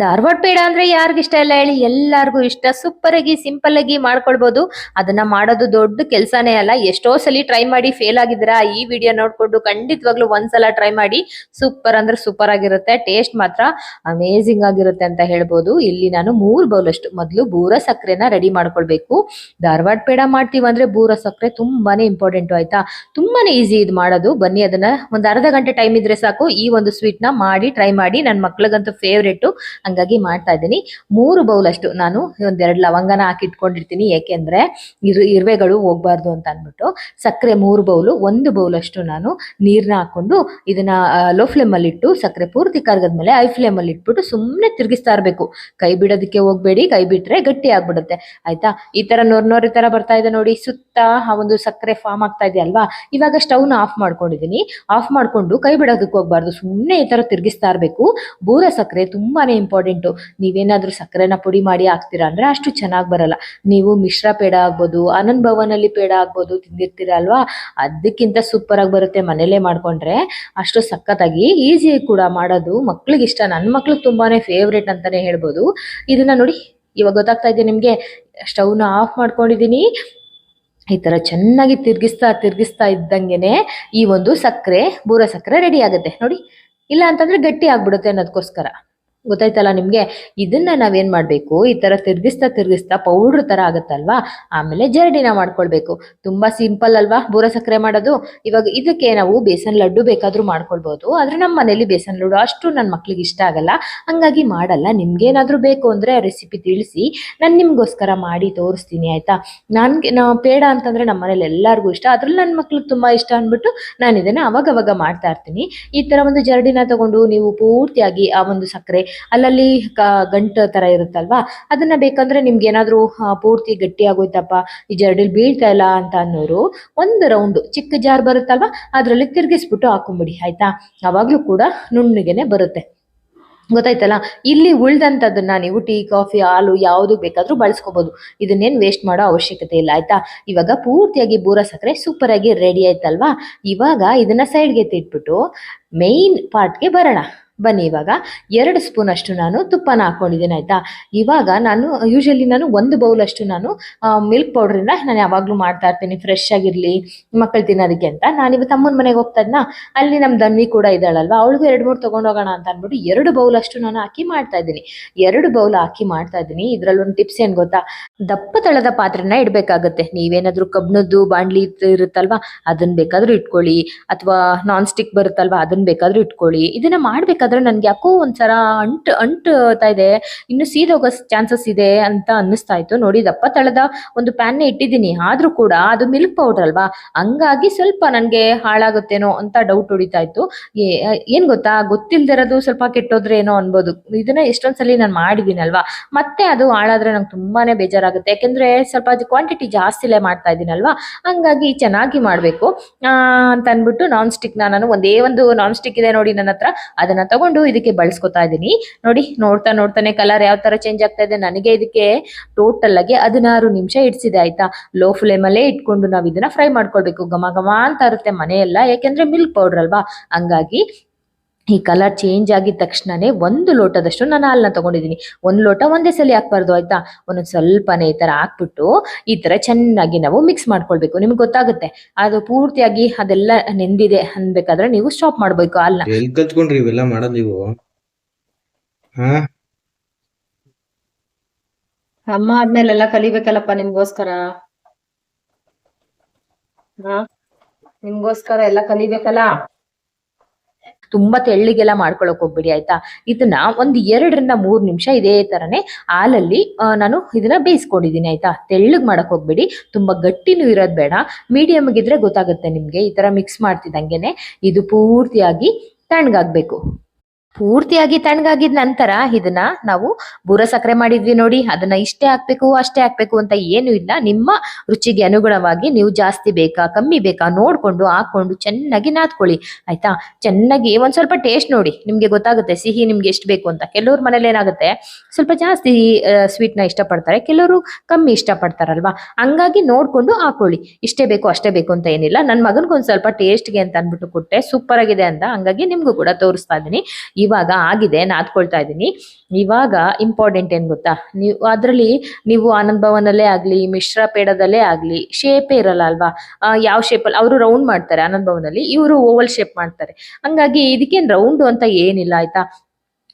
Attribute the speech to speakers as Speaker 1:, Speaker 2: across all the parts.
Speaker 1: ಧಾರವಾಡ ಪೇಡ ಅಂದ್ರೆ ಯಾರಿಗ ಇಷ್ಟ ಇಲ್ಲ ಹೇಳಿ, ಎಲ್ಲಾರ್ಗು ಇಷ್ಟ. ಸೂಪರ್ ಆಗಿ ಸಿಂಪಲ್ ಆಗಿ ಮಾಡ್ಕೊಳ್ಬಹುದು ಅದನ್ನ ಮಾಡೋದು ದೊಡ್ಡ ಕೆಲಸನೇ ಅಲ್ಲ. ಎಷ್ಟೋ ಸಲ ಟ್ರೈ ಮಾಡಿ ಫೇಲ್ ಆಗಿದ್ದೀರಾ, ಈ ವಿಡಿಯೋ ನೋಡ್ಕೊಂಡು ಖಂಡಿತವಾಗ್ಲೂ ಒಂದ್ಸಲ ಟ್ರೈ ಮಾಡಿ. ಸೂಪರ್ ಅಂದ್ರೆ ಸೂಪರ್ ಆಗಿರುತ್ತೆ. ಟೇಸ್ಟ್ ಮಾತ್ರ ಅಮೇಸಿಂಗ್ ಆಗಿರುತ್ತೆ ಅಂತ ಹೇಳ್ಬೋದು. ಇಲ್ಲಿ ನಾನು ಮೂರ್ ಬೌಲ್ ಅಷ್ಟು. ಮೊದಲು ಬೂರ ಸಕ್ಕರೆನ ರೆಡಿ ಮಾಡ್ಕೊಳ್ಬೇಕು. ಧಾರವಾಡ ಪೇಡ ಮಾಡ್ತೀವಿ ಅಂದ್ರೆ ಬೂರ ಸಕ್ಕರೆ ತುಂಬಾನೇ ಇಂಪಾರ್ಟೆಂಟ್ ಆಯ್ತಾ? ತುಂಬಾನೇ ಈಸಿ ಇದು ಮಾಡೋದು. ಬನ್ನಿ ಅದನ್ನ ಒಂದ್ ಅರ್ಧ ಗಂಟೆ ಟೈಮ್ ಇದ್ರೆ ಸಾಕು. ಈ ಒಂದು ಸ್ವೀಟ್ನ ಮಾಡಿ ಟ್ರೈ ಮಾಡಿ. ನನ್ನ ಮಕ್ಳಿಗಂತೂ ಫೇವ್ರೇಟ್ ಹಂಗಾಗಿ ಮಾಡ್ತಾ ಇದ್ದೀನಿ. ಮೂರು ಬೌಲ್ ಅಷ್ಟು. ನಾನು ಒಂದೆರಡು ಲವಂಗನ ಹಾಕಿ ಇಟ್ಕೊಂಡಿರ್ತೀನಿ ಯಾಕೆಂದ್ರೆ ಇರು ಇರುವೆಗಳು ಹೋಗ್ಬಾರ್ದು ಅಂತ ಅಂದ್ಬಿಟ್ಟು. ಸಕ್ಕರೆ ಮೂರು ಬೌಲು, ಒಂದು ಬೌಲ್ ಅಷ್ಟು ನಾನು ನೀರನ್ನ ಹಾಕೊಂಡು ಇದನ್ನ ಲೋ ಫ್ಲೇಮ್ ಅಲ್ಲಿ ಇಟ್ಟು ಸಕ್ಕರೆ ಪೂರ್ತಿ ಕರಗದ್ಮೇಲೆ ಐ ಫ್ಲೇಮ್ ಅಲ್ಲಿ ಇಟ್ಬಿಟ್ಟು ಸುಮ್ಮನೆ ತಿರುಗಿಸ್ತಾ ಇರಬೇಕು. ಕೈ ಬಿಡೋದಕ್ಕೆ ಹೋಗ್ಬೇಡಿ, ಕೈ ಬಿಟ್ರೆ ಗಟ್ಟಿ ಆಗ್ಬಿಡುತ್ತೆ. ಆಯ್ತಾ? ಈ ತರ ನೋರ್ ನೋರಿ ತರ ಬರ್ತಾ ಇದೆ ನೋಡಿ. ಸುತ್ತ ಆ ಒಂದು ಸಕ್ಕರೆ ಫಾರ್ಮ್ ಆಗ್ತಾ ಇದೆ ಅಲ್ವಾ? ಇವಾಗ ಸ್ಟವ್ನ ಆಫ್ ಮಾಡ್ಕೊಂಡಿದೀನಿ ಆಫ್ ಮಾಡ್ಕೊಂಡು ಕೈ ಬಿಡೋದಕ್ಕೆ ಹೋಗ್ಬಾರ್ದು. ಸುಮ್ಮನೆ ಈ ತರ ತಿರುಗಿಸ್ತಾ ಇರಬೇಕು. ಬೂರ ಸಕ್ಕರೆ ತುಂಬಾನೇ ನೀವೇನಾದ್ರೂ ಸಕ್ಕರೆನ ಪುಡಿ ಮಾಡಿ ಹಾಕ್ತೀರಾ ಅಂದ್ರೆ ಅಷ್ಟು ಚೆನ್ನಾಗಿ ಬರಲ್ಲ. ನೀವು ಮಿಶ್ರ ಪೇಡ ಆಗ್ಬೋದು ಆನಂದ್ ಭವನಲ್ಲಿ ಪೇಡ ಆಗ್ಬೋದು ತಿಂದಿರ್ತೀರ ಅಲ್ವಾ? ಅದಕ್ಕಿಂತ ಸೂಪರ್ ಆಗಿ ಬರುತ್ತೆ ಮನೇಲೆ ಮಾಡ್ಕೊಂಡ್ರೆ. ಅಷ್ಟು ಸಖತ್ತಾಗಿ ಈಸಿ ಕೂಡ ಮಾಡೋದು ಮಕ್ಳಿಗೆ ಇಷ್ಟ ನನ್ನ ಮಕ್ಳಿಗೆ ತುಂಬಾನೇ ಫೇವ್ರೇಟ್ ಅಂತಾನೆ ಹೇಳ್ಬೋದು. ಇದನ್ನ ನೋಡಿ, ಇವಾಗ ಗೊತ್ತಾಗ್ತಾ ಇದೆ ನಿಮಗೆ. ಸ್ಟವ್ನ ಆಫ್ ಮಾಡ್ಕೊಂಡಿದೀನಿ. ಈ ತರ ಚೆನ್ನಾಗಿ ತಿರ್ಗಿಸ್ತಾ ತಿರ್ಗಿಸ್ತಾ ಇದ್ದಂಗೆನೆ ಈ ಒಂದು ಸಕ್ಕರೆ, ಬೂರ ಸಕ್ಕರೆ ರೆಡಿ ಆಗುತ್ತೆ. ನೋಡಿ, ಇಲ್ಲ ಅಂತಂದ್ರೆ ಗಟ್ಟಿ ಆಗ್ಬಿಡುತ್ತೆ ಅನ್ನೋದಕ್ಕೋಸ್ಕರ ಗೊತ್ತಾಯ್ತಲ್ಲ ನಿಮ್ಗೆ? ಇದನ್ನ ನಾವೇನ್ ಮಾಡ್ಬೇಕು? ಈ ತರ ತಿರ್ಗಿಸ್ತಾ ತಿರ್ಗಿಸ್ತಾ ಪೌಡ್ರ್ ತರ ಆಗುತ್ತಲ್ವಾ? ಆಮೇಲೆ ಜರಡಿನ ಮಾಡ್ಕೊಳ್ಬೇಕು. ತುಂಬಾ ಸಿಂಪಲ್ ಅಲ್ವಾ ಬೂರ ಸಕ್ಕರೆ ಮಾಡೋದು? ಇವಾಗ ಇದಕ್ಕೆ ನಾವು ಬೇಸನ್ ಲಡ್ಡು ಬೇಕಾದ್ರೂ ಮಾಡ್ಕೊಳ್ಬಹುದು ಆದ್ರೆ ನಮ್ಮ ಮನೇಲಿ ಬೇಸನ್ ಲಡ್ಡು ಅಷ್ಟು ನನ್ನ ಮಕ್ಳಿಗೆ ಇಷ್ಟ ಆಗಲ್ಲ. ಹಂಗಾಗಿ ಮಾಡಲ್ಲ. ನಿಮ್ಗೇನಾದ್ರೂ ಬೇಕು ಅಂದ್ರೆ ರೆಸಿಪಿ ತಿಳಿಸಿ. ನಾನು ನಿಮ್ಗೋಸ್ಕರ ಮಾಡಿ ತೋರಿಸ್ತೀನಿ, ಆಯ್ತಾ? ನನ್ಗೆ, ನಾ ಪೇಡ ಅಂತಂದ್ರೆ ನಮ್ಮ ಮನೇಲಿ ಎಲ್ಲರಿಗೂ ಇಷ್ಟ. ಅದ್ರಲ್ಲಿ ನನ್ನ ಮಕ್ಳು ತುಂಬಾ ಇಷ್ಟ ಅಂದ್ಬಿಟ್ಟು ನಾನು ಇದನ್ನ ಅವಾಗ ಅವಾಗ ಮಾಡ್ತಾ ಇರ್ತೀನಿ. ಈ ತರ ಒಂದು ಜರಡಿನ ತಗೊಂಡು ನೀವು ಪೂರ್ತಿಯಾಗಿ ಆ ಒಂದು ಸಕ್ಕರೆ ಅಲ್ಲಲ್ಲಿ ಗಂಟು ತರ ಇರುತ್ತಲ್ವಾ? ಅದನ್ನ ಬೇಕಂದ್ರೆ ನಿಮ್ಗೆ ಏನಾದ್ರು ಪೂರ್ತಿ ಗಟ್ಟಿ ಆಗೋಯ್ತಪ್ಪ ಈ ಜರಡಿಲಿ ಬೀಳ್ತಾ ಇಲ್ಲ ಅಂತ ಅನ್ನೋರು ಒಂದು ರೌಂಡ್ ಚಿಕ್ಕ ಜಾರ್ ಬರುತ್ತಲ್ವಾ? ಅದ್ರಲ್ಲಿ ತಿರ್ಗಿಸ್ಬಿಟ್ಟು ಹಾಕೊಂಬಿಡಿ, ಆಯ್ತಾ? ಅವಾಗ್ಲೂ ಕೂಡ ನುಣ್ಣಗೆನೆ ಬರುತ್ತೆ. ಗೊತ್ತಾಯ್ತಲ್ಲ? ಇಲ್ಲಿ ಉಳ್ದಂಥದ್ದನ್ನ ನೀವು ಟೀ, ಕಾಫಿ, ಹಾಲು ಯಾವುದು ಬೇಕಾದ್ರೂ ಬಳಸ್ಕೋಬಹುದು ಇದನ್ನೇನು ವೇಸ್ಟ್ ಮಾಡೋ ಅವಶ್ಯಕತೆ ಇಲ್ಲ, ಆಯ್ತಾ? ಇವಾಗ ಪೂರ್ತಿಯಾಗಿ ಬೂರ ಸಕ್ಕರೆ ಸೂಪರ್ ಆಗಿ ರೆಡಿ ಆಯ್ತಲ್ವಾ? ಇವಾಗ ಇದನ್ನ ಸೈಡ್ಗೆ ತಿಟ್ಬಿಟ್ಟು ಮೇಯ್ನ್ ಪಾರ್ಟ್ಗೆ ಬರೋಣ. ಬನ್ನಿ, ಇವಾಗ ಎರಡು ಸ್ಪೂನ್ ಅಷ್ಟು ನಾನು ತುಪ್ಪನ ಹಾಕೊಂಡಿದ್ದೀನಿ, ಆಯ್ತಾ? ಇವಾಗ ನಾನು ಯೂಶಲಿ ನಾನು ಒಂದು ಬೌಲ್ ಅಷ್ಟು ನಾನು ಮಿಲ್ಕ್ ಪೌಡ್ರಿಂದ ನಾನು ಯಾವಾಗಲೂ ಮಾಡ್ತಾ ಇರ್ತೀನಿ ಫ್ರೆಶ್ ಆಗಿರಲಿ ಮಕ್ಕಳು ತಿನ್ನೋದಕ್ಕೆ ಅಂತ. ನಾನು ಇವತ್ತು ತಮ್ಮನ ಮನೆಗೆ ಹೋಗ್ತಾ ಅಲ್ಲಿ ನಮ್ಮ ದನ್ವಿ ಕೂಡ ಇದ್ದಾಳಲ್ವಾ? ಅವಳಿಗೂ ಎರಡು ಮೂರು ತೊಗೊಂಡೋಗೋಣ ಅಂತ ಅಂದ್ಬಿಟ್ಟು ಎರಡು ಬೌಲ್ ಅಷ್ಟು ನಾನು ಹಾಕಿ ಮಾಡ್ತಾ ಇದ್ದೀನಿ. ಎರಡು ಬೌಲ್ ಹಾಕಿ ಮಾಡ್ತಾ ಇದ್ದೀನಿ. ಇದರಲ್ಲೊಂದು ಟಿಪ್ಸ್ ಏನು ಗೊತ್ತಾ? ದಪ್ಪ ತಳದ ಪಾತ್ರೆನ ಇಡಬೇಕಾಗುತ್ತೆ. ನೀವೇನಾದರೂ ಕಬ್ಣದ್ದು ಬಾಂಡ್ಲಿ ಇರುತ್ತಲ್ವಾ? ಅದನ್ನ ಬೇಕಾದರೂ ಇಟ್ಕೊಳ್ಳಿ. ಅಥವಾ ನಾನ್ ಸ್ಟಿಕ್ ಬರುತ್ತಲ್ವಾ? ಅದನ್ನು ಬೇಕಾದರೂ ಇಟ್ಕೊಳ್ಳಿ. ಇದನ್ನ ಮಾಡ್ಬೇಕಾದ್ರೆ ನನ್ಗೆ ಯಾಕೋ ಒಂಥರ ಅಂಟ್ ಅಂಟ್ತಾ ಇದೆ. ಇನ್ನು ಸೀದೋಗೋ ಚಾನ್ಸಸ್ ಇದೆ ಅಂತ ಅನ್ನಿಸ್ತಾ ಇತ್ತು. ನೋಡಿ ದಪ್ಪ ತಳದ ಒಂದು ಪ್ಯಾನ್ ಇಟ್ಟಿದ್ದೀನಿ. ಆದ್ರೂ ಕೂಡ ಅದು ಮಿಲ್ಕ್ ಪೌಡರ್ ಅಲ್ವಾ? ಹಂಗಾಗಿ ಸ್ವಲ್ಪ ನನ್ಗೆ ಹಾಳಾಗುತ್ತೇನೋ ಅಂತ ಡೌಟ್ ಹೊಡಿತಾ ಇತ್ತು. ಏನ್ ಗೊತ್ತಾ? ಗೊತ್ತಿಲ್ದಿರೋದು ಸ್ವಲ್ಪ ಕೆಟ್ಟೋದ್ರೆ ಏನೋ ಅನ್ಬೋದು. ಇದನ್ನ ಎಷ್ಟೊಂದ್ಸಲಿ ನಾನು ಮಾಡಿದೀನಲ್ವಾ ಮತ್ತೆ ಅದು ಹಾಳಾದ್ರೆ ನಂಗೆ ತುಂಬಾನೇ ಬೇಜಾರಾಗುತ್ತೆ. ಯಾಕೆಂದ್ರೆ ಸ್ವಲ್ಪ ಅದು ಕ್ವಾಂಟಿಟಿ ಜಾಸ್ತಿಲೇ ಮಾಡ್ತಾ ಇದ್ದೀನಲ್ವಾ ಹಂಗಾಗಿ ಚೆನ್ನಾಗಿ ಮಾಡಬೇಕು. ಅಂತ ಅಂದ್ಬಿಟ್ಟು ನಾನ್ ಸ್ಟಿಕ್ ನಾನು ಒಂದೇ ಒಂದು ನಾನ್ ಸ್ಟಿಕ್ ಇದೆ ನೋಡಿ ನನ್ನ ಹತ್ರ. ಅದನ್ನ ತಗೊಂಡು ಇದಕ್ಕೆ ಬಳಸ್ಕೊತಾ ಇದ್ದೀನಿ ನೋಡಿ, ನೋಡ್ತಾ ನೋಡ್ತಾನೆ ಕಲರ್ ಯಾವ ತರ ಚೇಂಜ್ ಆಗ್ತಾ ಇದೆ. ನನಗೆ ಇದಕ್ಕೆ ಟೋಟಲ್ ಆಗಿ ಹದಿನಾರು ನಿಮಿಷ ಇಡ್ಸಿದೆ ಆಯ್ತಾ. ಲೋ ಫ್ಲೇಮ್ ಅಲ್ಲೇ ಇಟ್ಕೊಂಡು ನಾವು ಇದನ್ನ ಫ್ರೈ ಮಾಡ್ಕೊಳ್ಬೇಕು. ಗಮ ಗಮ ಅಂತ ಇರುತ್ತೆ ಮನೆಯೆಲ್ಲ. ಯಾಕೆಂದ್ರೆ ಮಿಲ್ಕ್ ಪೌಡರ್ ಅಲ್ವಾ? ಹಂಗಾಗಿ ಈ ಕಲರ್ ಚೇಂಜ್ ಆಗಿದ ತಕ್ಷಣನೇ ಒಂದು ಲೋಟದಷ್ಟು ನಾನು ಹಾಲನ್ನ ತಗೊಂಡಿದ್ದೀನಿ. ಒಂದು ಲೋಟ ಒಂದೇ ಸಲ ಹಾಕ್ಬಾರ್ದು ಆಯ್ತಾ? ಒಂದೊಂದು ಸ್ವಲ್ಪನೇ ಈ ಥರ ಹಾಕ್ಬಿಟ್ಟು ಈ ತರ ಚೆನ್ನಾಗಿ ನಾವು ಮಿಕ್ಸ್ ಮಾಡ್ಕೊಳ್ಬೇಕು. ನಿಮ್ಗೆ ಗೊತ್ತಾಗುತ್ತೆ. ಅದು ಪೂರ್ತಿಯಾಗಿ ಅದೆಲ್ಲ ನೆಂದಿದೆ ಅನ್ಬೇಕಾದ್ರೆ ನೀವು ಸ್ಟಾಪ್ ಮಾಡ್ಬೇಕು
Speaker 2: ಹಾಲನ್ನ ಕಲ್ತ್ಕೊಂಡ್ರಿ ಇವೆಲ್ಲ ಮಾಡೋದ್ ನೀವು? ಹಾ?
Speaker 3: ಅಮ್ಮ ಆದ್ಮೇಲೆಲ್ಲ ಕಲಿಬೇಕಲ್ಲಪ್ಪ ನಿಮ್ಗೋಸ್ಕರ? ಹಾ? ನಿಮ್ಗೋಸ್ಕರ ಎಲ್ಲ ಕಲಿಬೇಕಲ್ಲ?
Speaker 1: ತುಂಬಾ ತೆಳ್ಳಿಗೆಲ್ಲ ಮಾಡ್ಕೊಳಕ್ ಹೋಗ್ಬಿಡಿ, ಆಯ್ತಾ? ಇದನ್ನ ಒಂದ್ ಎರಡರಿಂದ ಮೂರ್ ನಿಮಿಷ ಇದೇ ತರನೇ ಹಾಲಲ್ಲಿ ನಾನು ಇದನ್ನ ಬೇಯಿಸ್ಕೊಂಡಿದೀನಿ ಆಯ್ತಾ? ತೆಳ್ಳಗ್ ಮಾಡಕ್ ಹೋಗ್ಬೇಡಿ, ತುಂಬಾ ಗಟ್ಟಿನೂ ಇರೋದ್ ಬೇಡ. ಮೀಡಿಯಂ ಗಿದ್ರೆ ಗೊತ್ತಾಗುತ್ತೆ ನಿಮ್ಗೆ ಈ ತರ ಮಿಕ್ಸ್ ಮಾಡ್ತಿದ್ದಂಗೆನೆ. ಇದು ಪೂರ್ತಿಯಾಗಿ ತಣ್ಣಗಾಗ್ಬೇಕು. ಪೂರ್ತಿಯಾಗಿ ತಣ್ಣಗಾಗಿದ ನಂತರ ಇದನ್ನ ನಾವು ಬೂರ ಸಕ್ಕರೆ ಮಾಡಿದ್ವಿ ನೋಡಿ. ಅದನ್ನ ಇಷ್ಟೇ ಹಾಕ್ಬೇಕು, ಅಷ್ಟೇ ಹಾಕ್ಬೇಕು ಅಂತ ಏನು ಇಲ್ಲ. ನಿಮ್ಮ ರುಚಿಗೆ ಅನುಗುಣವಾಗಿ ನೀವು ಜಾಸ್ತಿ ಬೇಕಾ, ಕಮ್ಮಿ ಬೇಕಾ ನೋಡ್ಕೊಂಡು ಹಾಕೊಂಡು ಚೆನ್ನಾಗಿ ನಾದ್ಕೊಳ್ಳಿ. ಆಯ್ತಾ? ಚೆನ್ನಾಗಿ ಒಂದ್ ಸ್ವಲ್ಪ ಟೇಸ್ಟ್ ನೋಡಿ. ನಿಮ್ಗೆ ಗೊತ್ತಾಗುತ್ತೆ ಸಿಹಿ ನಿಮ್ಗೆ ಎಷ್ಟು ಬೇಕು ಅಂತ. ಕೆಲವ್ರ ಮನೇಲಿ ಏನಾಗುತ್ತೆ, ಸ್ವಲ್ಪ ಜಾಸ್ತಿ ಸ್ವೀಟ್ನ ಇಷ್ಟಪಡ್ತಾರೆ. ಕೆಲವರು ಕಮ್ಮಿ ಇಷ್ಟಪಡ್ತಾರಲ್ವಾ? ಹಂಗಾಗಿ ನೋಡ್ಕೊಂಡು ಹಾಕೊಳ್ಳಿ ಇಷ್ಟೇ ಬೇಕು, ಅಷ್ಟೇ ಬೇಕು ಅಂತ ಏನಿಲ್ಲ. ನನ್ನ ಮಗನ್ಗೊಂದ್ ಸ್ವಲ್ಪ ಟೇಸ್ಟ್ಗೆ ಅಂತ ಅಂದ್ಬಿಟ್ಟು ಕೊಟ್ಟೆ. ಸೂಪರ್ ಆಗಿದೆ ಅಂತ ಹಂಗಾಗಿ ನಿಮ್ಗೂ ಕೂಡ ತೋರಿಸ್ತಾ ಇದ್ದೀನಿ. ಇವಾಗ ಆಗಿದೆ ನಾದ್ಕೊಳ್ತಾ ಇದ್ದೀನಿ. ಇವಾಗ ಇಂಪಾರ್ಟೆಂಟ್ ಏನ್ ಗೊತ್ತಾ? ನೀವು ಅದರಲ್ಲಿ ನೀವು ಆನಂದ್ ಭವನಲ್ಲೇ ಆಗ್ಲಿ, ಮಿಶ್ರ ಪೇಡದಲ್ಲೇ ಆಗ್ಲಿ ಶೇಪೇ ಇರಲ್ಲ ಅಲ್ವಾ? ಯಾವ ಶೇಪಲ್ಲಿ ಅವರು ರೌಂಡ್ ಮಾಡ್ತಾರೆ ಆನಂದ್ ಭವನಲ್ಲಿ ಇವರು ಓವಲ್ ಶೇಪ್ ಮಾಡ್ತಾರೆ. ಹಂಗಾಗಿ ಇದಕ್ಕೇನು ರೌಂಡು ಅಂತ ಏನಿಲ್ಲ, ಆಯ್ತಾ?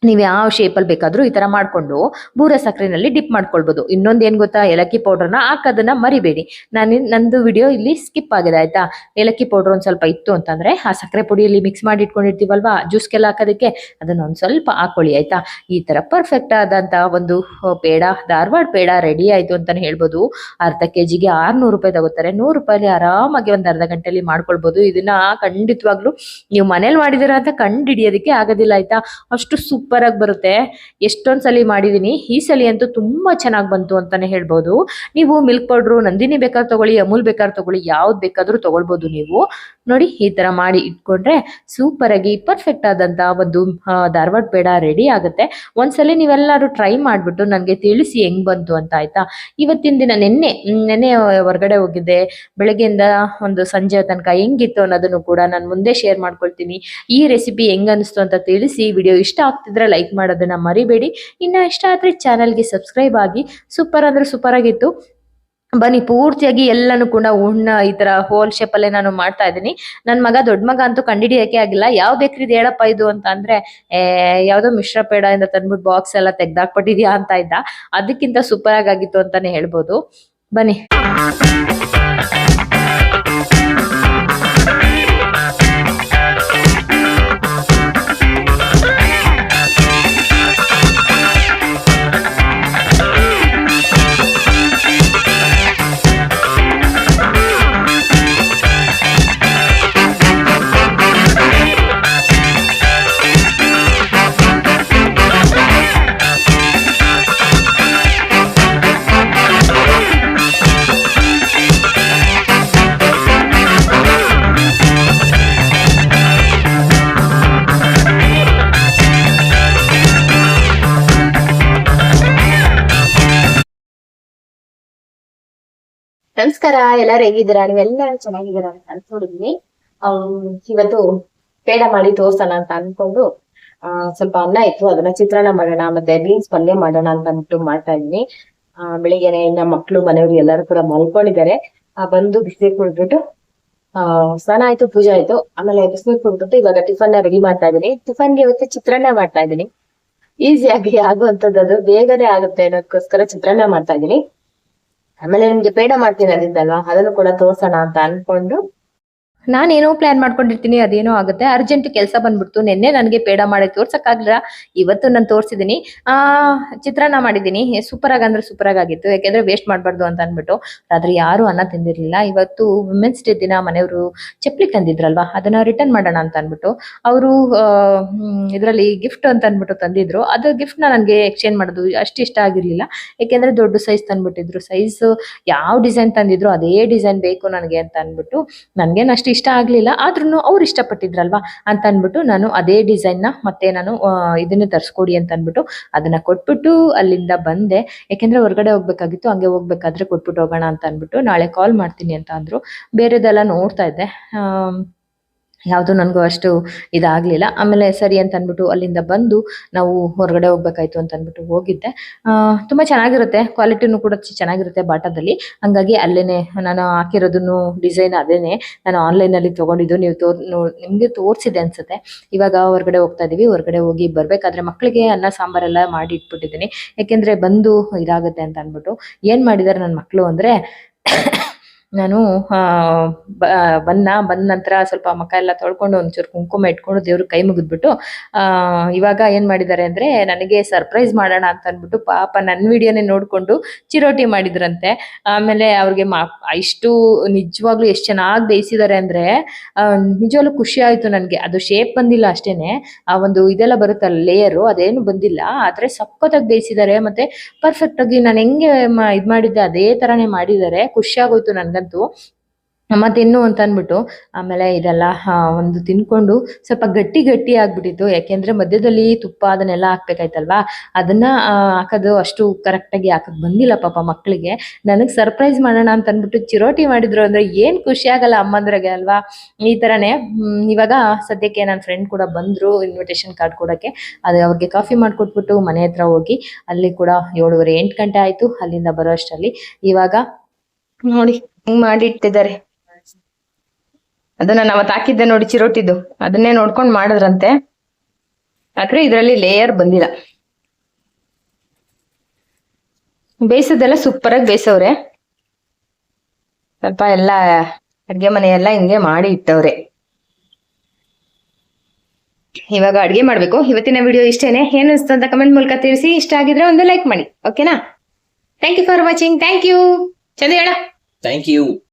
Speaker 1: ನೀವು ಯಾವ ಶೇಪಲ್ಲಿ ಬೇಕಾದರೂ ಈ ಥರ ಮಾಡ್ಕೊಂಡು ಬೂರ ಸಕ್ಕರೆನಲ್ಲಿ ಡಿಪ್ ಮಾಡ್ಕೊಳ್ಬೋದು. ಇನ್ನೊಂದು ಏನು ಗೊತ್ತಾ? ಏಲಕ್ಕಿ ಪೌಡ್ರನ್ನ ಹಾಕೋದನ್ನ ಮರಿಬೇಡಿ. ನಾನು ನಂದು ವಿಡಿಯೋ ಇಲ್ಲಿ ಸ್ಕಿಪ್ ಆಗಿದೆ, ಆಯಿತಾ? ಏಲಕ್ಕಿ ಪೌಡರ್ ಒಂದು ಸ್ವಲ್ಪ ಇತ್ತು ಅಂತಂದ್ರೆ ಆ ಸಕ್ಕರೆ ಪುಡಿಯಲ್ಲಿ ಮಿಕ್ಸ್ ಮಾಡಿ ಇಟ್ಕೊಂಡಿರ್ತೀವಲ್ವಾ? ಜ್ಯೂಸ್ಗೆಲ್ಲ ಹಾಕೋದಕ್ಕೆ ಅದನ್ನ ಒಂದು ಸ್ವಲ್ಪ ಹಾಕೊಳ್ಳಿ, ಆಯಿತಾ? ಈ ತರ ಪರ್ಫೆಕ್ಟ್ ಆದಂಥ ಒಂದು ಪೇಡ, ಧಾರವಾಡ ಪೇಡ ರೆಡಿ ಆಯಿತು ಅಂತಲೇ ಹೇಳ್ಬೋದು. ಅರ್ಧ ಕೆ ಜಿಗೆ ಆರ್ನೂರು ರೂಪಾಯಿ ತಗೋತಾರೆ. ನೂರು ರೂಪಾಯಿ ಆರಾಮಾಗಿ ಒಂದು ಅರ್ಧ ಗಂಟೆಯಲ್ಲಿ ಮಾಡ್ಕೊಳ್ಬೋದು. ಇದನ್ನ ಖಂಡಿತವಾಗ್ಲೂ ನೀವು ಮನೇಲಿ ಮಾಡಿದಿರ ಅಂತ ಕಂಡು ಹಿಡಿಯೋದಕ್ಕೆ ಆಗೋದಿಲ್ಲ, ಆಯಿತಾ? ಅಷ್ಟು ಸೂಪರ್ ಆಗಿ ಬರುತ್ತೆ. ಎಷ್ಟೊಂದು ಸಲಿ ಮಾಡಿದ್ದೀನಿ ಈ ಸಲಿ ಅಂತೂ ತುಂಬಾ ಚೆನ್ನಾಗಿ ಬಂತು ಅಂತಾನೆ ಹೇಳ್ಬೋದು. ನೀವು ಮಿಲ್ಕ್ ಪೌಡ್ರು, ನಂದಿನಿ ಬೇಕಾದ್ರೆ ತಗೊಳ್ಳಿ, ಅಮೂಲ್ ಬೇಕಾದ್ರೆ ತಗೊಳ್ಳಿ, ಯಾವ್ದು ಬೇಕಾದರೂ ತಗೊಳ್ಬೋದು ನೀವು. ನೋಡಿ, ಈ ತರ ಮಾಡಿ ಇಟ್ಕೊಂಡ್ರೆ ಸೂಪರ್ ಆಗಿ ಪರ್ಫೆಕ್ಟ್ ಆದಂತ ಒಂದು ಧಾರವಾಡ ಪೇಡ ರೆಡಿ ಆಗುತ್ತೆ. ಒಂದ್ಸಲ ನೀವೆಲ್ಲರೂ ಟ್ರೈ ಮಾಡ್ಬಿಟ್ಟು ನನಗೆ ತಿಳಿಸಿ ಹೆಂಗ್ ಬಂತು ಅಂತ ಆಯ್ತಾ? ಇವತ್ತಿನ ದಿನ ನಿನ್ನೆ ನೆನ್ನೆ ಹೊರಗಡೆ ಹೋಗಿದ್ದೆ. ಬೆಳಗ್ಗೆಯಿಂದ ಒಂದು ಸಂಜೆ ತನಕ ಹೆಂಗಿತ್ತು ಅನ್ನೋದನ್ನು ಕೂಡ ನಾನು ಮುಂದೆ ಶೇರ್ ಮಾಡ್ಕೊಳ್ತೀನಿ. ಈ ರೆಸಿಪಿ ಹೆಂಗ್ ಅನಿಸ್ತು ಅಂತ ತಿಳಿಸಿ ವಿಡಿಯೋ ಇಷ್ಟ ಆಗ್ತಿದ್ರೆ ಲೈಕ್ ಮಾಡೋದನ್ನ ಮರಿಬೇಡಿ. ಇನ್ನ ಇಷ್ಟ ಆದ್ರೆ ಚಾನಲ್ಗೆ ಸಬ್ಸ್ಕ್ರೈಬ್ ಆಗಿ ಸೂಪರ್ ಅಂದ್ರೆ ಸೂಪರ್ ಆಗಿತ್ತು. ಬನ್ನಿ, ಪೂರ್ತಿಯಾಗಿ ಎಲ್ಲಾನು ಕೂಡ ಉಣ್ಣ, ಈ ತರ ಹೋಲ್ ಶೇಪ್ ಅಲ್ಲೇ ನಾನು ಮಾಡ್ತಾ ಇದ್ದೀನಿ. ನನ್ ಮಗ ದೊಡ್ಡ ಮಗ ಅಂತೂ ಕಂಡಿಡಿಯಕ್ಕೆ ಆಗಿಲ್ಲ. ಯಾವ ಇದು ಹೇಳಪ್ಪ ಇದು ಅಂತ ಅಂದ್ರೆ ಯಾವ್ದೋ ಮಿಶ್ರ ಪೇಡ ಇಂದ ತಂದ್ಬಿಟ್ಟು ಬಾಕ್ಸ್ ಎಲ್ಲ ತೆಗ್ದಾಕ್ಬಿಟ್ಟಿದ್ಯಾ ಅಂತ ಇದ್ದ. ಅದಕ್ಕಿಂತ ಸೂಪರ್ ಆಗಿತ್ತು ಅಂತಾನೆ ಹೇಳ್ಬೋದು. ಬನ್ನಿ.
Speaker 3: ನಮಸ್ಕಾರ, ಎಲ್ಲಾರು ಹೇಗಿದ್ದೀರಾ? ನೀವೆಲ್ಲ ಚೆನ್ನಾಗಿದ್ದೀರಾ ಅಂತ ಅನ್ಕೊಂಡಿದ್ವಿ ಇವತ್ತು ಪೇಡ ಮಾಡಿ ತೋರ್ಸೋಣ ಅಂತ ಅನ್ಕೊಂಡು ಸ್ವಲ್ಪ ಅನ್ನ ಇತ್ತು. ಅದನ್ನ ಚಿತ್ರಾನ್ನ ಮಾಡೋಣ, ಮತ್ತೆ ಬೀನ್ಸ್ ಪಲ್ಯ ಮಾಡೋಣ ಅಂತ ಅಂದ್ಬಿಟ್ಟು ಮಾಡ್ತಾ ಇದೀನಿ ಆ, ಬೆಳಿಗ್ಗೆನೆ ನಮ್ಮ ಮಕ್ಕಳು ಮನೆಯವರು ಎಲ್ಲರೂ ಕೂಡ ಮಲ್ಕೊಂಡಿದ್ದಾರೆ. ಆ, ಬಂದು ಬಿಸಿ ಆ, ಸ್ನಾನ ಆಯ್ತು, ಪೂಜೆ ಆಯ್ತು. ಆಮೇಲೆ ಬಿಸಿ ಕುಡ್ಬಿಟ್ಟು ಇವಾಗ ಟಿಫನ್ ರೆಡಿ ಮಾಡ್ತಾ ಇದೀನಿ ಟಿಫನ್ಗೆ ಇವತ್ತು ಚಿತ್ರಾನ್ನ ಮಾಡ್ತಾ ಇದ್ದೀನಿ. ಈಸಿಯಾಗಿ ಅದು ಬೇಗನೆ ಆಗುತ್ತೆ ಅನ್ನೋದಕ್ಕೋಸ್ಕರ ಚಿತ್ರಾನ್ನ ಮಾಡ್ತಾ ಇದೀನಿ ಆಮೇಲೆ ನಿಮ್ಗೆ ಪೇಡ ಮಾಡ್ತೀನಿ ಅಂದಿದ್ದಲ್ವಾ ಅದನ್ನು ಕೂಡ ತೋರ್ಸೋಣ ಅಂತ ಅನ್ಕೊಂಡು
Speaker 1: ನಾನೇನೋ ಪ್ಲಾನ್ ಮಾಡ್ಕೊಂಡಿರ್ತೀನಿ, ಅದೇನೋ ಆಗುತ್ತೆ. ಅರ್ಜೆಂಟ್ ಕೆಲಸ ಬಂದ್ಬಿಡ್ತು. ನಿನ್ನೆ ನನಗೆ ಪೇಡ ಮಾಡಿ ತೋರ್ಸಕ್ಕಾಗಲಿಲ್ಲ. ಇವತ್ತು ನಾನು ತೋರಿಸಿದ್ದೀನಿ ಆ, ಚಿತ್ರಾನ್ನ ಮಾಡಿದ್ದೀನಿ ಸೂಪರ್ ಆಗಿ ಅಂದ್ರೆ ಸೂಪರ್ ಆಗಿ ಆಗಿತ್ತು ಯಾಕೆಂದ್ರೆ ವೇಸ್ಟ್ ಮಾಡಬಾರ್ದು ಅಂತ ಅಂದ್ಬಿಟ್ಟು. ರಾತ್ರಿ ಯಾರು ಅನ್ನ ತಿಂದಿರ್ಲಿಲ್ಲ. ಇವತ್ತು ವುಮೆನ್ಸ್ ಡೇ ದಿನ ಮನೆಯವರು ಚಪ್ಪಲಿ ತಂದಿದ್ರಲ್ವಾ? ಅದನ್ನ ರಿಟರ್ನ್ ಮಾಡೋಣ ಅಂತ ಅಂದ್ಬಿಟ್ಟು. ಅವರು ಇದರಲ್ಲಿ ಗಿಫ್ಟ್ ಅಂತ ಅಂದ್ಬಿಟ್ಟು ತಂದಿದ್ರು. ಅದು ಗಿಫ್ಟ್ನ ನನಗೆ ಎಕ್ಸ್ಚೇಂಜ್ ಮಾಡೋದು ಅಷ್ಟು ಇಷ್ಟ ಆಗಿರ್ಲಿಲ್ಲ. ಯಾಕೆಂದ್ರೆ ದೊಡ್ಡ ಸೈಜ್ ತಂದ್ಬಿಟ್ಟಿದ್ರು. ಸೈಜ್ ಯಾವ ಡಿಸೈನ್ ತಂದಿದ್ರು ಅದೇ ಡಿಸೈನ್ ಬೇಕು ನನಗೆ ಅಂತ ಅಂದ್ಬಿಟ್ಟು. ನನಗೇನು ಅಷ್ಟು ಇಷ್ಟ ಆಗ್ಲಿಲ್ಲ ಆದ್ರೂ ಅವ್ರು ಇಷ್ಟಪಟ್ಟಿದ್ರಲ್ವಾ ಅಂತ ಅಂದ್ಬಿಟ್ಟು ನಾನು ಅದೇ ಡಿಸೈನ್ನ ಮತ್ತೆ ನಾನು ಇದನ್ನ ತರಿಸ್ಕೊಡಿ ಅಂತ ಅಂದ್ಬಿಟ್ಟು ಅದನ್ನ ಕೊಟ್ಬಿಟ್ಟು ಅಲ್ಲಿಂದ ಬಂದೆ. ಯಾಕೆಂದ್ರೆ ಹೊರಗಡೆ ಹೋಗ್ಬೇಕಾಗಿತ್ತು, ಹಂಗೆ ಹೋಗ್ಬೇಕಾದ್ರೆ ಕೊಟ್ಬಿಟ್ಟು ಹೋಗೋಣ ಅಂತ ಅಂದ್ಬಿಟ್ಟು ನಾಳೆ ಕಾಲ್ ಮಾಡ್ತೀನಿ ಅಂತ ಅಂದ್ರು. ಬೇರೆದೆಲ್ಲ ನೋಡ್ತಾ ಇದ್ದೆ. ಯಾವುದು ನನಗೂ ಅಷ್ಟು ಇದಾಗಲಿಲ್ಲ. ಆಮೇಲೆ ಸರಿ ಅಂತ ಅಂದ್ಬಿಟ್ಟು ಅಲ್ಲಿಂದ ಬಂದು ನಾವು ಹೊರಗಡೆ ಹೋಗ್ಬೇಕಾಯ್ತು ಅಂತ ಅಂದ್ಬಿಟ್ಟು ಹೋಗಿದ್ದೆ ತುಂಬ ಚೆನ್ನಾಗಿರುತ್ತೆ. ಕ್ವಾಲಿಟಿನೂ ಕೂಡ ಚೆನ್ನಾಗಿರುತ್ತೆ ಬಾಟಾದಲ್ಲಿ. ಹಂಗಾಗಿ ಅಲ್ಲೇ ನಾನು ಹಾಕಿರೋದನ್ನು ಡಿಸೈನ್ ಅದೇನೆ ನಾನು ಆನ್ಲೈನಲ್ಲಿ ತೊಗೊಂಡಿದ್ದು. ನೀವು ತೋರ್ ನಿಮಗೆ ತೋರಿಸಿದೆ ಅನ್ಸುತ್ತೆ. ಇವಾಗ ಹೊರಗಡೆ ಹೋಗ್ತಾ ಇದ್ದೀವಿ ಹೊರಗಡೆ ಹೋಗಿ ಬರಬೇಕಾದ್ರೆ ಮಕ್ಕಳಿಗೆ ಅನ್ನ ಸಾಂಬಾರೆಲ್ಲ ಮಾಡಿ ಇಟ್ಬಿಟ್ಟಿದ್ದೀನಿ ಯಾಕೆಂದರೆ ಬಂದು ಇದಾಗುತ್ತೆ ಅಂತ ಅಂದ್ಬಿಟ್ಟು ಏನು ಮಾಡಿದ್ದಾರೆ ನನ್ನ ಮಕ್ಕಳು ಅಂದರೆ ನಾನು ಆ, ಬ- ಬಂದ ನಂತರ ಸ್ವಲ್ಪ ಮುಖ ಎಲ್ಲ ತೊಳ್ಕೊಂಡು ಒಂಚೂರು ಕುಂಕುಮ ಇಟ್ಕೊಂಡು ದೇವ್ರ ಕೈ ಮುಗಿದ್ಬಿಟ್ಟು ಇವಾಗ ಏನ್ ಮಾಡಿದ್ದಾರೆ ಅಂದ್ರೆ ನನಗೆ ಸರ್ಪ್ರೈಸ್ ಮಾಡೋಣ ಅಂತ ಅಂದ್ಬಿಟ್ಟು ಪಾಪ ನನ್ನ ವಿಡಿಯೋನೇ ನೋಡ್ಕೊಂಡು ಚಿರೋಟಿ ಮಾಡಿದ್ರಂತೆ. ಆಮೇಲೆ ಅವ್ರಿಗೆ ಮಾ ಇಷ್ಟು ನಿಜವಾಗ್ಲೂ ಎಷ್ಟು ಚೆನ್ನಾಗಿ ಬೇಯಿಸಿದ್ದಾರೆ ಅಂದ್ರೆ ನಿಜವಾಗ್ಲೂ ಖುಷಿ ಆಯ್ತು ನನಗೆ. ಅದು ಶೇಪ್ ಬಂದಿಲ್ಲ ಅಷ್ಟೇನೆ. ಆ ಒಂದು ಇದೆಲ್ಲ ಬರುತ್ತಲ್ಲ ಲೇಯರು ಅದೇನು ಬಂದಿಲ್ಲ. ಆದ್ರೆ ಸಖತ್ತಾಗಿ ಬೇಯಿಸಿದ್ದಾರೆ. ಮತ್ತೆ ಪರ್ಫೆಕ್ಟ್ ಆಗಿ ನಾನು ಹೆಂಗೆ ಇದು ಮಾಡಿದ್ದೆ ಅದೇ ತರಾನೇ ಮಾಡಿದ್ದಾರೆ. ಖುಷಿ ಆಗೋಯ್ತು ನನ್ಗಂತೂ ಅಮ್ಮ ತಿನ್ನು ಅಂತ ಅಂದ್ಬಿಟ್ಟು ಆಮೇಲೆ ಇದೆಲ್ಲ ಒಂದು ತಿನ್ಕೊಂಡು ಸ್ವಲ್ಪ ಗಟ್ಟಿ ಗಟ್ಟಿ ಆಗ್ಬಿಟ್ಟಿತ್ತು. ಯಾಕೆಂದ್ರೆ ಮಧ್ಯದಲ್ಲಿ ತುಪ್ಪ ಅದನ್ನೆಲ್ಲ ಹಾಕ್ಬೇಕಾಯ್ತಲ್ವಾ? ಅದನ್ನ ಹಾಕೋದು ಅಷ್ಟು ಕರೆಕ್ಟಾಗಿ ಹಾಕಕ್ ಬಂದಿಲ್ಲ ಪಾಪ ಮಕ್ಕಳಿಗೆ ನನಗೆ ಸರ್ಪ್ರೈಸ್ ಮಾಡೋಣ ಅಂತ ಅಂದ್ಬಿಟ್ಟು ಚಿರೋಟಿ ಮಾಡಿದ್ರು ಅಂದ್ರೆ ಏನ್ ಖುಷಿ ಆಗಲ್ಲ ಅಮ್ಮಂದ್ರಿಗೆ ಅಲ್ವಾ? ಈ ತರನೇ ಇವಾಗ ಸದ್ಯಕ್ಕೆ ನನ್ನ ಫ್ರೆಂಡ್ ಕೂಡ ಬಂದ್ರು ಇನ್ವಿಟೇಷನ್ ಕಾರ್ಡ್ ಕೊಡಕ್ಕೆ. ಅದು ಅವ್ರಿಗೆ ಕಾಫಿ ಮಾಡ್ಕೊಟ್ಬಿಟ್ಟು ಮನೆ ಹತ್ರ ಹೋಗಿ, ಅಲ್ಲಿ ಕೂಡ ಏಳುವರೆ ಎಂಟು ಗಂಟೆ ಆಯ್ತು ಅಲ್ಲಿಂದ ಬರೋ ಅಷ್ಟರಲ್ಲಿ. ಇವಾಗ,
Speaker 3: ನೋಡಿ ಹಿಂಗ್ ಮಾಡಿ ಇಟ್ಟಿದ್ದಾರೆ ಅದನ್ನ ನಾವ್ ಹಾಕಿದ್ದೆ ನೋಡಿ ಚಿರೋಟಿದ್ದು ಅದನ್ನೇ ನೋಡ್ಕೊಂಡ್ ಮಾಡಿದ್ರಂತೆ. ಆದ್ರೆ ಇದ್ರಲ್ಲಿ ಲೇಯರ್ ಬಂದಿಲ್ಲ. ಬೇಯಿಸೋದೆಲ್ಲ ಸೂಪರ್ ಆಗಿ ಬೇಯಿಸವ್ರೆ. ಸ್ವಲ್ಪ ಎಲ್ಲ ಅಡ್ಗೆ ಮನೆ ಎಲ್ಲ ಹಿಂಗೆ ಮಾಡಿ ಇಟ್ಟವ್ರೆ. ಇವಾಗ ಅಡ್ಗೆ ಮಾಡ್ಬೇಕು. ಇವತ್ತಿನ ವಿಡಿಯೋ ಇಷ್ಟೇನೆ. ಏನು ಅಂತ ಕಮೆಂಟ್ ಮೂಲಕ ತಿಳಿಸಿ. ಇಷ್ಟ ಆಗಿದ್ರೆ ಒಂದು ಲೈಕ್ ಮಾಡಿ. ಓಕೆನಾ thank you for watching thank you ಚಂದ ಹೇಳ.
Speaker 2: Thank you